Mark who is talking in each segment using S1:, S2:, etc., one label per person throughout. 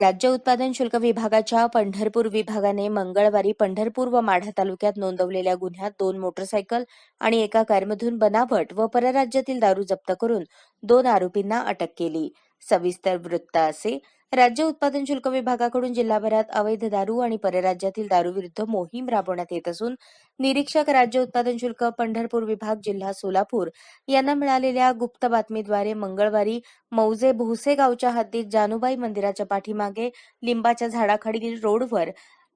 S1: राज्य उत्पादन शुल्क विभागाच्या पंढरपूर विभागाने मंगळवारी पंढरपूर व माढा तालुक्यात नोंदवलेल्या गुन्ह्यात दोन मोटरसायकल आणि एका कारमधून बनावट व परराज्यातील दारू जप्त करून दोन आरोपींना अटक केली. सविस्तर वृत्त असे राज्य उत्पादन शुल्क विभागाकडून जिल्हाभरात अवैध दारू आणि परराज्यातील दारूविरुद्ध मोहीम राबवण्यात येत असून निरीक्षक राज्य उत्पादन शुल्क पंढरपूर विभाग जिल्हा सोलापूर यांना मिळालेल्या गुप्त बातमीद्वारे मंगळवारी मौजे भोसे गावच्या हद्दीत जानूबाई मंदिराच्या पाठीमागे लिंबाच्या झाडाखडील रोडवर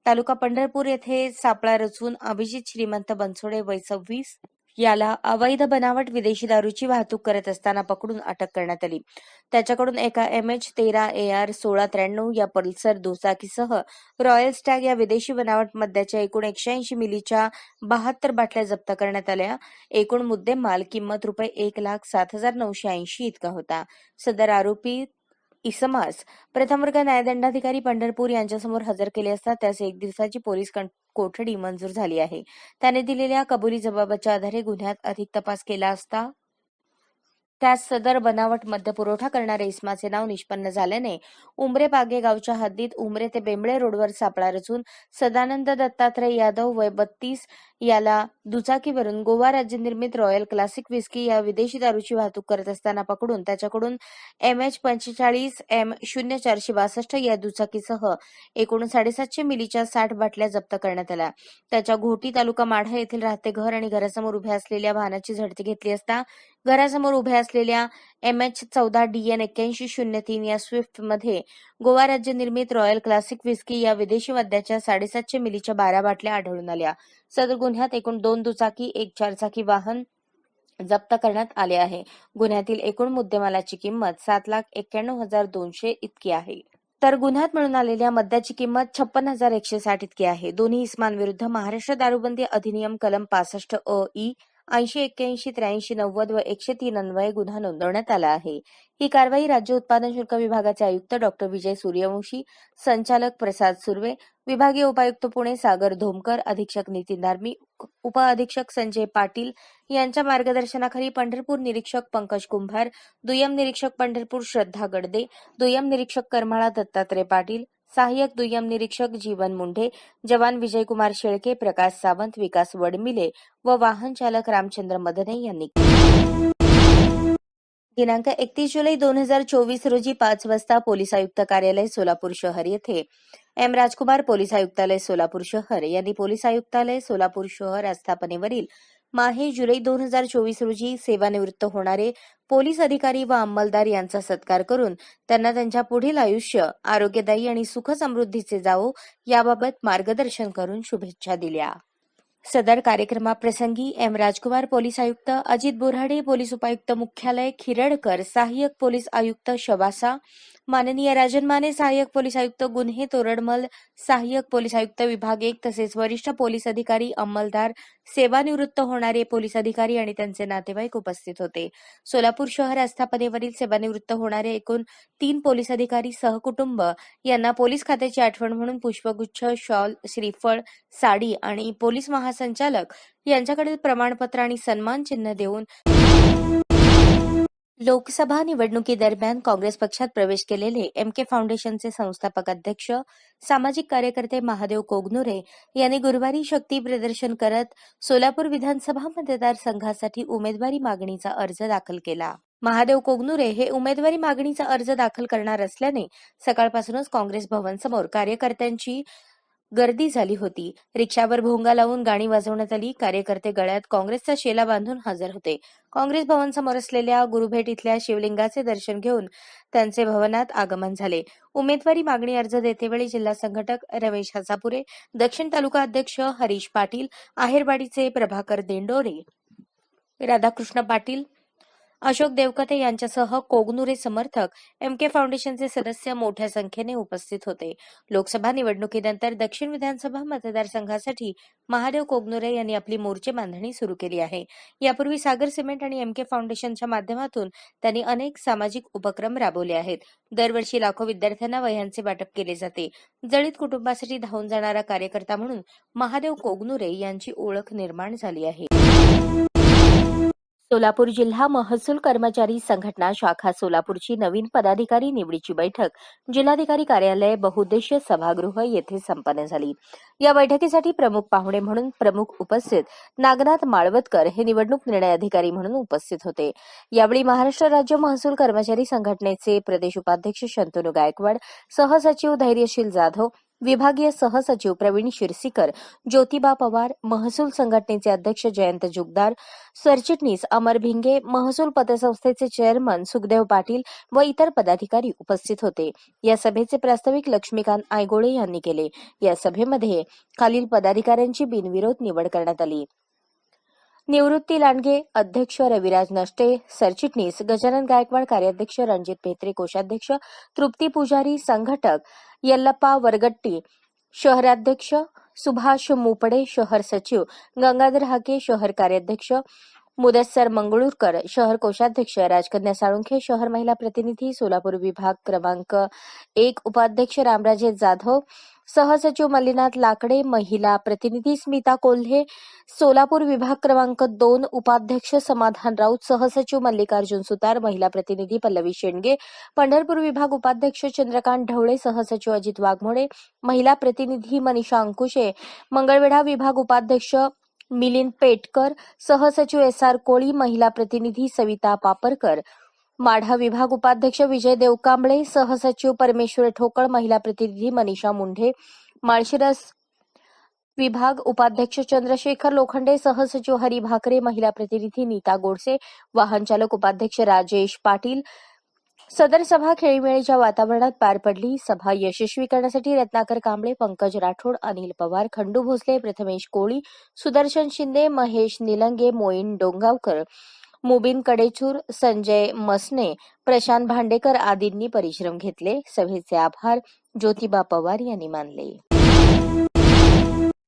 S1: तालुका पंढरपूर येथे सापळा रचून अभिजित श्रीमंत बनसोडे वय सव्वीस याला अवैध बनावट विदेशी दारूची वाहतूक करत असताना पकडून अटक करण्यात आली. त्याच्याकडून एका एम एच तेरा ए आर सोळा त्र्याण्णव या पल्सर दुचाकीसह रॉयल स्टॅग या विदेशी बनावट मद्याच्या एकूण एकशे ऐंशी मिलीच्या बहात्तर बाटल्या जप्त करण्यात आल्या. एकूण मुद्देमाल किंमत रुपये एक लाख सात हजार नऊशे ऐंशी इतका होता. सदर आरोपी इसमास प्रथम वर्ग न्यायदंडाधिकारी पंढरपूर यांच्यासमोर हजर केले असता त्यास एक दिवसाची पोलीस कोठडी मंजूर झाली आहे. त्याने दिलेल्या कबुली जबाबाच्या आधारे गुन्ह्यात अधिक तपास केला असता त्यास सदर बनावट मध्य पुरवठा करणारे इस्माचे नाव निष्पन्न झाल्याने उमरे पागे गावच्या हद्दीत उमरे ते बेंबळे रोडवर सापळा रचून सदानंद दत्तात्रय यादव वय बत्तीस याला दुचाकीवरून गोवा राज्य निर्मित रॉयल क्लासिक विस्की या विदेशी दारूची वाहतूक करत असताना पकडून त्याच्याकडून एम एच पंचेचाळीस एम शून्य चारशे बासष्ट या दुचाकीसह एकूण साडेसातशे मिलीच्या साठ बाटल्या जप्त करण्यात आल्या. त्याच्या घोटी तालुका माढा येथील राहते घर आणि घरासमोर उभ्या असलेल्या वाहनाची झडती घेतली असता घरासमोर उभ्या असलेल्या एम एच चौदा डी एन एक्क्याऐंशी शून्य तीन या स्विफ्टमध्ये गोवा राज्य निर्मित रॉयल क्लासिक विस्की या विदेशी मद्याच्या साडेसातशे मिलीच्या बारा बाटल्या आढळून आल्या. सदर गुन्ह्यात एकूण दोन दुचाकी एक चारचाकी वाहन जप्त करण्यात आले आहे. गुन्ह्यातील एकूण मुद्देमालाची किंमत सात लाख एक्क्याण्णव हजार दोनशे इतकी आहे. तर गुन्ह्यात मिळून आलेल्या मद्याची किंमत छप्पन हजार एकशे साठ इतकी आहे. दोन्ही इस्मांविरुद्ध महाराष्ट्र दारूबंदी अधिनियम कलम पासष्ट अ ई ऐंशी एक्क्याऐंशी त्र्याऐंशी नव्वद व एकशे तीन अन्वये गुन्हा नोंदवण्यात आला आहे. ही कारवाई राज्य उत्पादन शुल्क विभागाचे आयुक्त डॉक्टर विजय सूर्यवंशी संचालक प्रसाद सुर्वे विभागीय उपायुक्त पुणे सागर धोमकर अधीक्षक नितीन धार्मी उपअधीक्षक संजय पाटील यांच्या मार्गदर्शनाखाली पंढरपूर निरीक्षक पंकज कुंभार दुय्यम निरीक्षक पंढरपूर श्रद्धा गडदे दुय्यम निरीक्षक करमाळा दत्तात्रय पाटील सहाय्यक दुय्यम निरीक्षक जीवन मुंढे जवान विजयकुमार शेळके प्रकाश सावंत विकास वडमिले व वाहन चालक रामचंद्र मदने यांनी दिनांक एकतीस जुलै दोन हजार चोवीस रोजी पाच वाजता पोलीस आयुक्त कार्यालय सोलापूर शहर येथे एम. राजकुमार पोलीस आयुक्तालय सोलापूर शहर यांनी पोलीस आयुक्तालय सोलापूर शहर आस्थापनेवरील माहे जुलै दोन हजार चोवीस रोजी सेवानिवृत्त होणारे पोलीस अधिकारी व अंमलदार यांचा सत्कार करून त्यांना त्यांच्या पुढील आयुष्य आरोग्यदायी आणि सुख समृद्धीचे जावो याबाबत मार्गदर्शन करून शुभेच्छा दिल्या. सदर कार्यक्रमाप्रसंगी एम राजकुमार पोलीस आयुक्त अजित बोराडे पोलीस उपायुक्त मुख्यालय खिरडकर सहाय्यक पोलीस आयुक्त शबासा माननीय राजन माने सहाय्यक पोलीस आयुक्त गुन्हे तोरडमल सहाय्यक पोलीस आयुक्त विभाग एक तसेच वरिष्ठ पोलीस अधिकारी अंमलदार सेवानिवृत्त होणारे पोलीस अधिकारी आणि त्यांचे नातेवाईक उपस्थित होते. सोलापूर शहर आस्थापनेवरील सेवानिवृत्त होणारे एकूण तीन पोलीस अधिकारी सहकुटुंब यांना पोलीस खात्याची आठवण म्हणून पुष्पगुच्छ शॉल श्रीफळ साडी आणि पोलीस महासंचालक यांच्याकडील प्रमाणपत्र आणि सन्मान चिन्ह देऊन लोकसभा निवडणुकीदरम्यान काँग्रेस पक्षात प्रवेश केलेले एम के फाउंडेशनचे संस्थापक अध्यक्ष सामाजिक कार्यकर्ते महादेव कोगनुरे यांनी गुरुवारी शक्ती प्रदर्शन करत सोलापूर विधानसभा मतदारसंघासाठी उमेदवारी मागणीचा अर्ज दाखल केला. महादेव कोगनुरे हे उमेदवारी मागणीचा अर्ज दाखल करणार असल्याने सकाळपासूनच काँग्रेस भवन समोर कार्यकर्त्यांची गर्दी झाली होती. रिक्षावर भोंगा लावून गाणी वाजवण्यात आली. कार्यकर्ते गळ्यात काँग्रेसचा शेला बांधून हजर होते. काँग्रेस भवन समोर असलेल्या गुरुभेट इथल्या शिवलिंगाचे दर्शन घेऊन त्यांचे भवनात आगमन झाले. उमेदवारी मागणी अर्ज देतेवेळी जिल्हा संघटक रमेश हसापुरे दक्षिण तालुका अध्यक्ष हरीश पाटील आहेरवाडीचे प्रभाकर देंडोरे राधाकृष्ण पाटील अशोक देवकते यांच्यासह कोगनुरे समर्थक एम के फाउंडेशनचे सदस्य मोठ्या संख्येने उपस्थित होते. लोकसभा निवडणुकीनंतर दक्षिण विधानसभा मतदारसंघासाठी महादेव कोगनुरे यांनी आपली मोर्चे बांधणी सुरू केली आहे. यापूर्वी सागर सिमेंट आणि एम के फाउंडेशनच्या माध्यमातून त्यांनी अनेक सामाजिक उपक्रम राबवले आहेत. दरवर्षी लाखो विद्यार्थ्यांना वह्यांचे वाटप केले जाते. जळीत कुटुंबासाठी धावून जाणारा कार्यकर्ता म्हणून महादेव कोगनुरे यांची ओळख निर्माण झाली आहे. सोलापूर जिल्हा महसूल कर्मचारी संघटना शाखा सोलापूरची नवीन पदाधिकारी निवडीची बैठक. जिल्हाधिकारी कार्यालय बहुउद्देशीय सभागृह येथे संपन्न झाली. या बैठकीसाठी प्रमुख पाहुणे म्हणून प्रमुख उपस्थित नागनाथ माळवतकर हे निवडणूक निर्णय अधिकारी म्हणून उपस्थित होते. यावेळी महाराष्ट्र राज्य महसूल कर्मचारी संघटनेचे प्रदेश उपाध्यक्ष शंतनू गायकवाड सहसचिव धैर्यशील जाधव विभागीय सहसचिव प्रवीण शिरसीकर ज्योतिबा पवार महसूल संघटनेचे अध्यक्ष जयंत जुगदार सरचिटणीस अमर भिंगे महसूल पतसंस्थेचे चेअरमन सुखदेव पाटील व इतर पदाधिकारी उपस्थित होते. या सभेचे प्रास्ताविक लक्ष्मीकांत आयगोळे यांनी केले. या सभेमध्ये खालील पदाधिकाऱ्यांची बिनविरोध निवड करण्यात आली. निवृत्ती लांडगे अध्यक्ष रविराज नष्टे सरचिटणीस गजानन गायकवाड कार्याध्यक्ष रणजित भेत्रे कोषाध्यक्ष तृप्ती पुजारी संघटक यल्लप्पा वरगट्टी शहराध्यक्ष सुभाष मुपडे शहर सचिव गंगाधर हाके शहर कार्याध्यक्ष मुदस्सर मंगळूरकर शहर कोषाध्यक्ष राजकन्या साळुंखे शहर महिला प्रतिनिधी सोलापूर विभाग क्रमांक एक उपाध्यक्ष रामराजे जाधव सहसचिव मल्लीनाथ लाकडे महिला प्रतिनिधी स्मिता कोल्हे सोलापूर विभाग क्रमांक दोन उपाध्यक्ष समाधान राऊत सहसचिव मल्लिकार्जुन सुतार महिला प्रतिनिधी पल्लवी शेंडगे पंढरपूर विभाग उपाध्यक्ष चंद्रकांत ढवळे सहसचिव अजित वाघमोडे महिला प्रतिनिधी मनीषा अंकुशे मंगळवेढा विभाग उपाध्यक्ष मिलिंद पेटकर सहसचिव एस आर कोळी महिला प्रतिनिधी सविता पापरकर माढा विभाग उपाध्यक्ष विजय देवकांबळे सहसचिव परमेश्वर ठोकळ महिला प्रतिनिधी मनीषा मुंढे माळशिरस विभाग उपाध्यक्ष चंद्रशेखर लोखंडे सहसचिव हरी भाकरे महिला प्रतिनिधी नीता गोडसे वाहन चालक उपाध्यक्ष राजेश पाटील. सदर सभा खेळीमेळीच्या वातावरणात पार पडली. सभा यशस्वी करण्यासाठी रत्नाकर कांबळे पंकज राठोड अनिल पवार खंडू भोसले प्रथमेश कोळी सुदर्शन शिंदे महेश निलंगे मोईन डोंगावकर मुबीन कडेचूर संजय मसने प्रशांत भांडेकर आदींनी परिश्रम घेतले. सभेचे आभार. ज्योतिबा पवार यांनी मानले.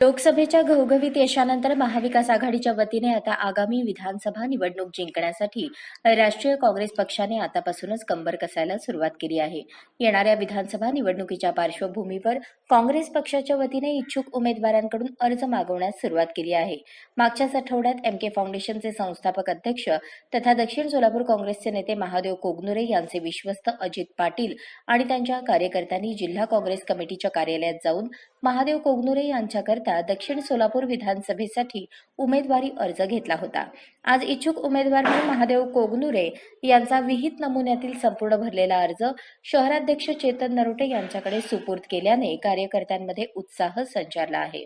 S1: लोकसभेच्या घवघवीत यशानंतर महाविकास आघाडीच्या वतीने आता आगामी विधानसभा निवडणूक जिंकण्यासाठी राष्ट्रीय काँग्रेस पक्षाने आतापासूनच कंबर कसायला सुरुवात केली आहे. येणाऱ्या विधानसभा निवडणुकीच्या पार्श्वभूमीवर काँग्रेस पक्षाच्या वतीने इच्छुक उमेदवारांकडून अर्ज मागवण्यास सुरुवात केली आहे. मागच्याच आठवड्यात एम के फाउंडेशनचे संस्थापक अध्यक्ष तथा दक्षिण सोलापूर काँग्रेसचे नेते महादेव कोगनुरे यांचे विश्वस्त अजित पाटील आणि त्यांच्या कार्यकर्त्यांनी जिल्हा काँग्रेस कमिटीच्या कार्यालयात जाऊन महादेव कोगनुरे यांच्याकरता दक्षिण सोलापूर विधानसभेसाठी उमेदवारी अर्ज घेतला होता. आज इच्छुक उमेदवार म्हणून महादेव कोगनुरे यांचा विहित नमुन्यातील संपूर्ण भरलेला अर्ज शहराध्यक्ष चेतन नरोटे यांच्याकडे सुपूर्द केल्याने कार्यकर्त्यांमध्ये उत्साह संचारला आहे.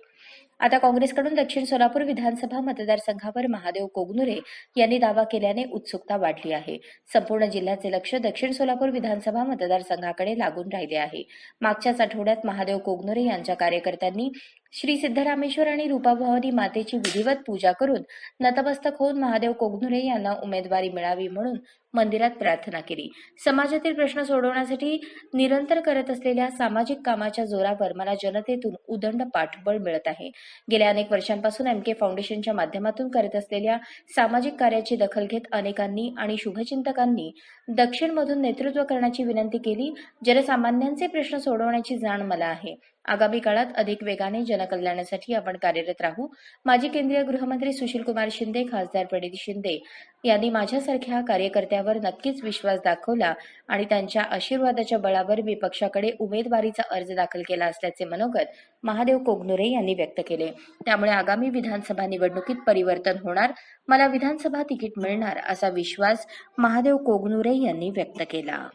S1: आता काँग्रेसकडून दक्षिण सोलापूर विधानसभा मतदारसंघावर महादेव कोगनुरे यांनी दावा केल्याने उत्सुकता वाढली आहे. संपूर्ण जिल्ह्याचे लक्ष दक्षिण सोलापूर विधानसभा मतदारसंघाकडे लागून राहिले आहे. मागच्याच आठवड्यात महादेव कोगनुरे यांच्या कार्यकर्त्यांनी श्री सिद्धरामेश्वर आणि रूपाभवानी मातेची विधिवत पूजा करून नतमस्तक होऊन महादेव कोगनुरे यांना उमेदवारी मिळावी म्हणून मंदिरात प्रार्थना केली. समाजातील प्रश्न सोडवण्यासाठी निरंतर करत असलेल्या सामाजिक कामाच्या जोरावर मला जनतेतून उदंड पाठबळ मिळत आहे. गेल्या अनेक वर्षांपासून एम के फाउंडेशनच्या माध्यमातून करत असलेल्या सामाजिक कार्याची दखल घेत अनेकांनी आणि शुभचिंतकांनी दक्षिणमधून नेतृत्व करण्याची विनंती केली. जनसामान्यांचे प्रश्न सोडवण्याची जाण मला आहे. आगामी काळात अधिक वेगाने जनकल्याणासाठी आपण कार्यरत राहू. माजी केंद्रीय गृहमंत्री सुशील कुमार शिंदे खासदार प्रणित शिंदे यांनी माझ्यासारख्या कार्यकर्त्यावर नक्कीच विश्वास दाखवला आणि त्यांच्या आशीर्वादाच्या बळावर मी पक्षाकडे उमेदवारीचा अर्ज दाखल केला असल्याचे मनोगत महादेव कोगनुरे यांनी व्यक्त केले. त्यामुळे आगामी विधानसभा निवडणुकीत परिवर्तन होणार मला विधानसभा तिकीट मिळणार असा विश्वास महादेव कोगनुरे यांनी व्यक्त केला.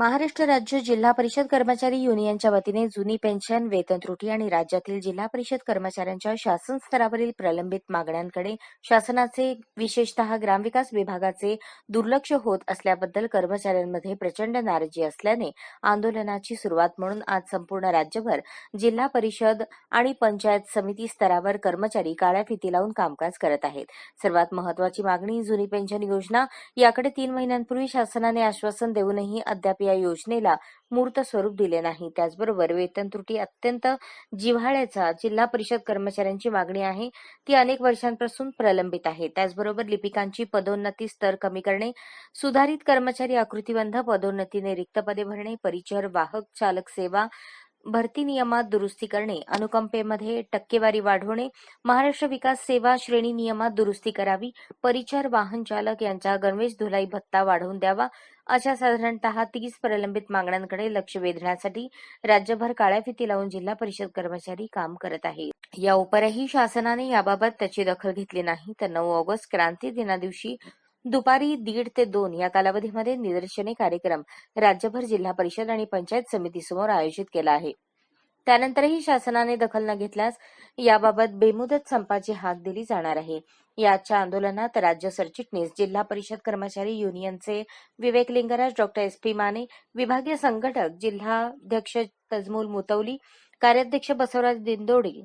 S1: महाराष्ट्र राज्य जिल्हा परिषद कर्मचारी युनियनच्या वतीने जुनी पेन्शन वेतन त्रुटी आणि राज्यातील जिल्हा परिषद कर्मचाऱ्यांच्या शासन स्तरावरील प्रलंबित मागण्यांकडे शासनाचे विशेषतः ग्रामविकास विभागाचे दुर्लक्ष होत असल्याबद्दल कर्मचाऱ्यांमध्ये प्रचंड नाराजी असल्याने आंदोलनाची सुरुवात म्हणून आज संपूर्ण राज्यभर जिल्हा परिषद आणि पंचायत समिती स्तरावर कर्मचारी काळ्या फिती लावून कामकाज करत आहेत. सर्वात महत्वाची मागणी जुनी पेन्शन योजना याकडे तीन महिन्यांपूर्वी शासनाने आश्वासन देऊनही अद्याप या योजनेला मूर्त स्वरूप दिले नाही. त्याचबरोबर वेतन त्रुटी अत्यंत जिव्हाळ्याचा जिल्हा परिषद कर्मचाऱ्यांची मागणी आहे. ती अनेक वर्षांपासून प्रलंबित आहे. त्याचबरोबर लिपिकांची पदोन्नती स्तर कमी करणे सुधारित कर्मचारी आकृतीबंध पदोन्नतीने रिक्त पदे भरणे परिचर वाहक चालक सेवा भरती नियमात दुरुस्ती करणे अनुकंपेमध्ये टक्केवारी वाढवणे महाराष्ट्र विकास सेवा श्रेणी नियमात दुरुस्ती करावी परिचार वाहन चालक यांचा गणवेश धुलाई भत्ता वाढवून द्यावा अशा साधारणतः तीस प्रलंबित मागण्यांकडे लक्ष वेधण्यासाठी राज्यभर काळ्या फिती लावून जिल्हा परिषद कर्मचारी काम करत आहेत या उपरही शासनाने याबाबत त्याची दखल घेतली नाही तर नऊ ऑगस्ट क्रांती दिनादिवशी दुपारी दीड ते दोन या कालावधीमध्ये निदर्शने कार्यक्रम राज्यभर जिल्हा परिषद आणि पंचायत समितीसमोर आयोजित केला आहे. त्यानंतरही शासनाने दखल न घेतल्यास याबाबत बेमुदत संपाची हाक दिली जाणार आहे. याच्या आंदोलनात राज्य सरचिटणीस जिल्हा परिषद कर्मचारी युनियनचे Vivek Lingaraj doctor S P Mane विभागीय संघटक जिल्हाध्यक्ष तजमूल मुतवली कार्याध्यक्ष बसवराज दिंदोडी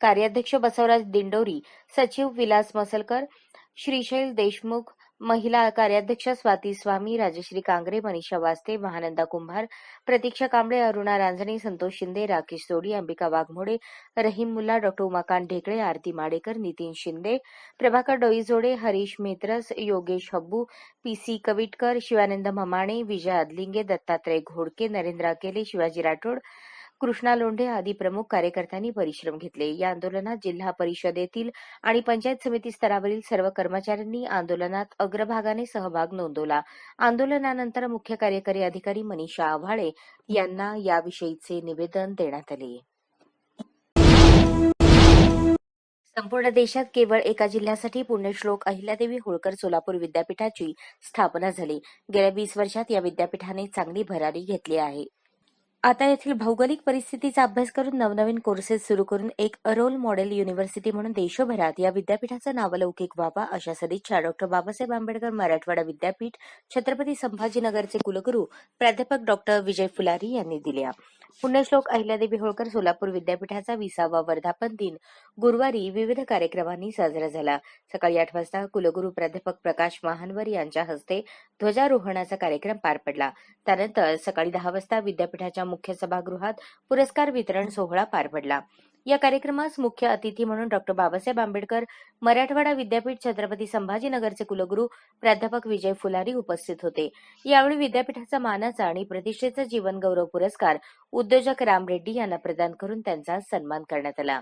S1: कार्याध्यक्ष बसवराज दिंडोरी सचिव विलास मसलकर श्रीशैल देशमुख महिला कार्याध्यक्ष स्वाती स्वामी Rajashri Kangare Manisha Vaste Mahananda Kumbhar Pratiksha Kamble Aruna Ranjane Santosh Shinde Rakesh Sodi Ambika Waghmode Rahim Mulla doctor Umakant Dhekale Aarti Madekar Nitin Shinde Prabhakar Doijode Harish Metras Yogesh Habbu P C Kavitkar Shivanand Mamane Vijay Adlinge Dattatray Ghodke Narendra Akele Shivaji Rathod Krishna Londhe आदी प्रमुख कार्यकर्त्यांनी परिश्रम घेतले. या आंदोलनात जिल्हा परिषदेतील आणि पंचायत समिती स्तरावरील सर्व कर्मचाऱ्यांनी आंदोलनात अग्रभागाने सहभाग नोंदवला. आंदोलनानंतर मुख्य कार्यकारी अधिकारी मनीषा आव्हाळे यांना याविषयीचे निवेदन देण्यात आले. संपूर्ण देशात केवळ एका जिल्ह्यासाठी पुण्यश्लोक अहिल्यादेवी होळकर सोलापूर विद्यापीठाची स्थापना झाली. गेल्या वीस वर्षात या विद्यापीठाने चांगली भरारी घेतली आहे. आता येथील भौगोलिक परिस्थितीचा अभ्यास करून नवनवीन कोर्सेस सुरू करून एक रोल मॉडेल युनिव्हर्सिटी म्हणून देशभरात या विद्यापीठाचा नावलौकिक व्हावा अशा सदिच्छा डॉक्टर बाबासाहेब आंबेडकर मराठवाडा विद्यापीठ छत्रपती संभाजीनगरचे कुलगुरू प्राध्यापक डॉक्टर विजय फुलारी यांनी दिल्या. पुण्यश्लोक अहिल्यादेवी होळकर सोलापूर विद्यापीठाचा विसावा वर्धापन दिन. गुरुवारी विविध कार्यक्रमांनी साजरा झाला. सकाळी आठ वाजता कुलगुरू प्राध्यापक प्रकाश महानवर यांच्या हस्ते ध्वजारोहणाचा कार्यक्रम पार पडला. त्यानंतर सकाळी दहा वाजता विद्यापीठाच्या मुख्य सभागृहात पुरस्कार वितरण सोहळा पार पडला. या कार्यक्रमास मुख्य अतिथी म्हणून डॉक्टर बाबासाहेब आंबेडकर मराठवाडा विद्यापीठ छत्रपती संभाजीनगरचे कुलगुरू प्राध्यापक विजय फुलारी उपस्थित होते. यावेळी विद्यापीठाचा मानाचा आणि प्रतिष्ठेचा जीवन गौरव पुरस्कार उद्योजक राम रेड्डी यांना प्रदान करून त्यांचा सन्मान करण्यात आला.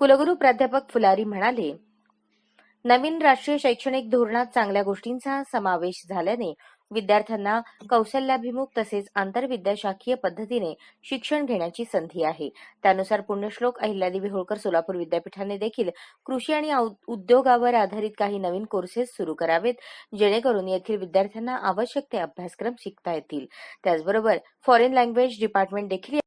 S1: कुलगुरू प्राध्यापक फुलारी म्हणाले नवीन राष्ट्रीय शैक्षणिक धोरणात चांगल्या गोष्टींचा समावेश झाल्याने विद्यार्थ्यांना कौशल्याभिमुख तसेच आंतरविद्याशाखीय पद्धतीने शिक्षण घेण्याची संधी आहे. त्यानुसार पुण्यश्लोक अहिल्यादेवी होळकर सोलापूर विद्यापीठाने देखील कृषी आणि उद्योगावर आधारित काही नवीन कोर्सेस सुरू करावेत जेणेकरून येथील विद्यार्थ्यांना आवश्यक ते अभ्यासक्रम शिकता येतील. त्याचबरोबर फॉरेन लँग्वेज डिपार्टमेंट देखील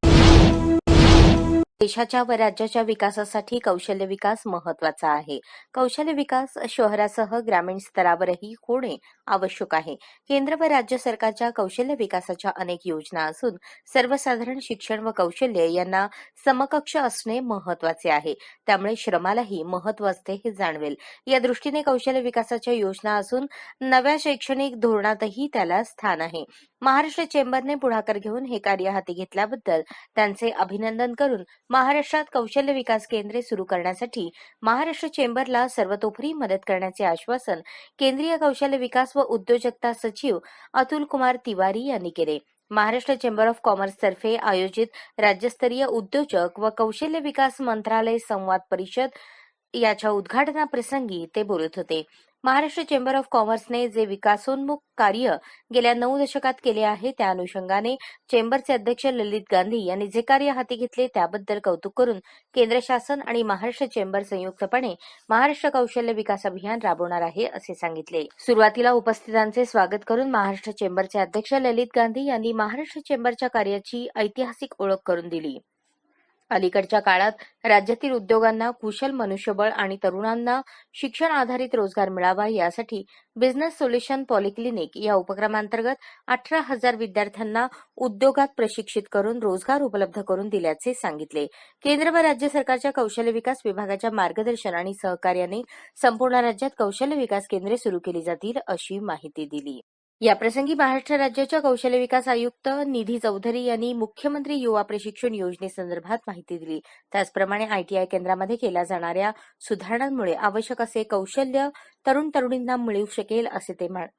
S1: देशाच्या व राज्याच्या विकासासाठी कौशल्य विकास महत्त्वाचा आहे. कौशल्य विकास शहरासह ग्रामीण स्तरावरही होणे आवश्यक आहे. केंद्र व राज्य सरकारच्या कौशल्य विकासाच्या अनेक योजना असून सर्वसाधारण शिक्षण व कौशल्य यांना समकक्ष असणे महत्त्वाचे आहे. त्यामुळे श्रमालाही महत्त्व असते हे जाणवेल. या दृष्टीने कौशल्य विकासाच्या योजना असून नव्या शैक्षणिक धोरणातही त्याला स्थान आहे. महाराष्ट्र चेंबरने पुढाकार घेऊन हे कार्य हाती घेतल्याबद्दल त्यांचे अभिनंदन करून महाराष्ट्रात कौशल्य विकास केंद्रे सुरू करण्यासाठी महाराष्ट्र चेंबरला सर्वतोपरी मदत करण्याचे आश्वासन केंद्रीय कौशल्य विकास व उद्योजकता सचिव अतुल कुमार तिवारी यांनी केले. महाराष्ट्र चेंबर ऑफ कॉमर्स तर्फे आयोजित राज्यस्तरीय उद्योजक व कौशल्य विकास मंत्रालय संवाद परिषद याच्या उद्घाटनाप्रसंगी ते बोलत होते. महाराष्ट्र चेंबर ऑफ कॉमर्सने जे विकासोन्मुख कार्य गेल्या नऊ दशकात केले आहे त्या अनुषंगाने चेंबरचे अध्यक्ष ललित गांधी यांनी जे कार्य हाती घेतले त्याबद्दल कौतुक करून केंद्र शासन आणि महाराष्ट्र चेंबर संयुक्तपणे महाराष्ट्र कौशल्य विकास अभियान राबवणार आहे असे सांगितले. सुरुवातीला उपस्थितांचे स्वागत करून महाराष्ट्र चेंबरचे अध्यक्ष ललित गांधी यांनी महाराष्ट्र चेंबरच्या कार्याची ऐतिहासिक ओळख करून दिली. अलीकडच्या काळात राज्यातील उद्योगांना कुशल मनुष्यबळ आणि तरुणांना शिक्षण आधारित रोजगार मिळावा यासाठी बिझनेस सोल्युशन पॉलिक्लिनिक या उपक्रमांतर्गत अठरा हजार विद्यार्थ्यांना उद्योगात प्रशिक्षित करून रोजगार उपलब्ध करून दिल्याचे सांगितले. केंद्र व राज्य सरकारच्या कौशल्य विकास विभागाच्या मार्गदर्शन आणि सहकार्याने संपूर्ण राज्यात कौशल्य विकास केंद्रे सुरू केली जातील अशी माहिती दिली. याप्रसंगी महाराष्ट्र राज्याच्या कौशल्य विकास आयुक्त निधी चौधरी यांनी मुख्यमंत्री युवा प्रशिक्षण योजनेसंदर्भात माहिती दिली. त्याचप्रमाणे आयटीआय केंद्रामध्ये केल्या जाणाऱ्या सुधारणांमुळे आवश्यक असे कौशल्य तरुण तरुणींना मिळू शकेल असे ते म्हण-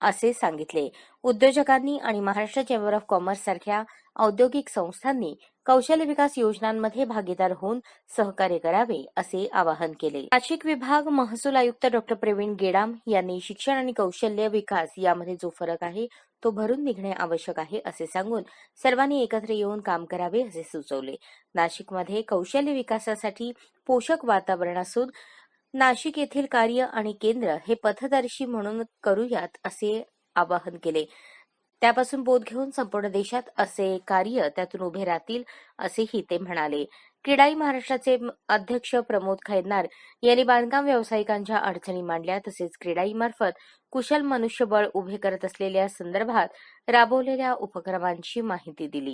S1: असे सांगितले. उद्योजकांनी आणि महाराष्ट्र चेंबर ऑफ कॉमर्स सारख्या औद्योगिक संस्थांनी कौशल्य विकास योजनांमध्ये भागीदार होऊन सहकार्य करावे असे आवाहन केले. नाशिक विभाग महसूल आयुक्त डॉक्टर प्रवीण गेडाम यांनी शिक्षण आणि कौशल्य विकास यामध्ये जो फरक आहे तो भरून निघणे आवश्यक आहे असे सांगून सर्वांनी एकत्र येऊन काम करावे असे सुचवले. नाशिकमध्ये कौशल्य विकासासाठी पोषक वातावरण असून नाशिक येथील कार्य आणि केंद्र हे पथदर्शी म्हणून करूयात असे आवाहन केले. त्यापासून बोध घेऊन संपूर्ण देशात असे कार्य त्यातून उभे राहतील असेही ते म्हणाले. क्रीडाई महाराष्ट्राचे अध्यक्ष प्रमोद खैरनार यांनी बांधकाम व्यावसायिकांच्या अडचणी मांडल्या तसेच क्रीडाईमार्फत कुशल मनुष्यबळ उभे करत असलेल्या संदर्भात राबवलेल्या उपक्रमांची माहिती दिली.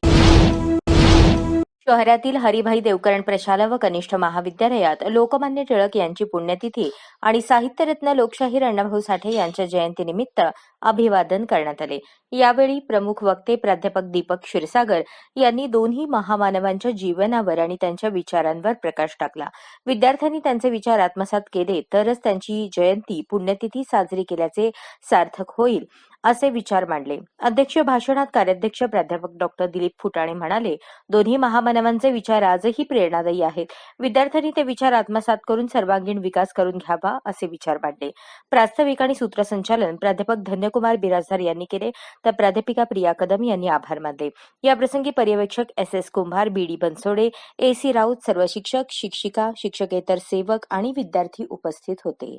S1: शहरातील हरिभाई देवकरण प्रशाला व कनिष्ठ महाविद्यालयात लोकमान्य टिळक यांची पुण्यतिथी आणि साहित्यरत्न लोकशाहीर अण्णाभाऊ साठे यांच्या जयंतीनिमित्त अभिवादन करण्यात आले. यावेळी प्रमुख वक्ते प्राध्यापक दीपक क्षीरसागर यांनी दोन्ही महामानवांच्या जीवनावर आणि त्यांच्या विचारांवर प्रकाश टाकला. विद्यार्थ्यांनी त्यांचे विचार आत्मसात केले तरच त्यांची जयंती पुण्यतिथी साजरी केल्याचे सार्थक होईल. असे विचार मांडले. अध्यक्ष भाषणात कार्याध्यक्ष प्राध्यापक डॉक्टर दिलीप फुटाणे म्हणाले दोन्ही महामानवांचे विचार आजही प्रेरणादायी आहेत. विद्यार्थ्यांनी ते विचार आत्मसात करून सर्वांगीण विकास करून घ्यावा असे विचार मांडले. प्रास्ताविक आणि सूत्रसंचालन प्राध्यापक धन्यकुमार बिराजदार यांनी केले तर प्राध्यापिका प्रिया कदम यांनी आभार मानले. याप्रसंगी पर्यवेक्षक S S Kumbhar B D Bansode A C Raut सर्व शिक्षक शिक्षिका शिक्षकेतर सेवक आणि विद्यार्थी उपस्थित होते.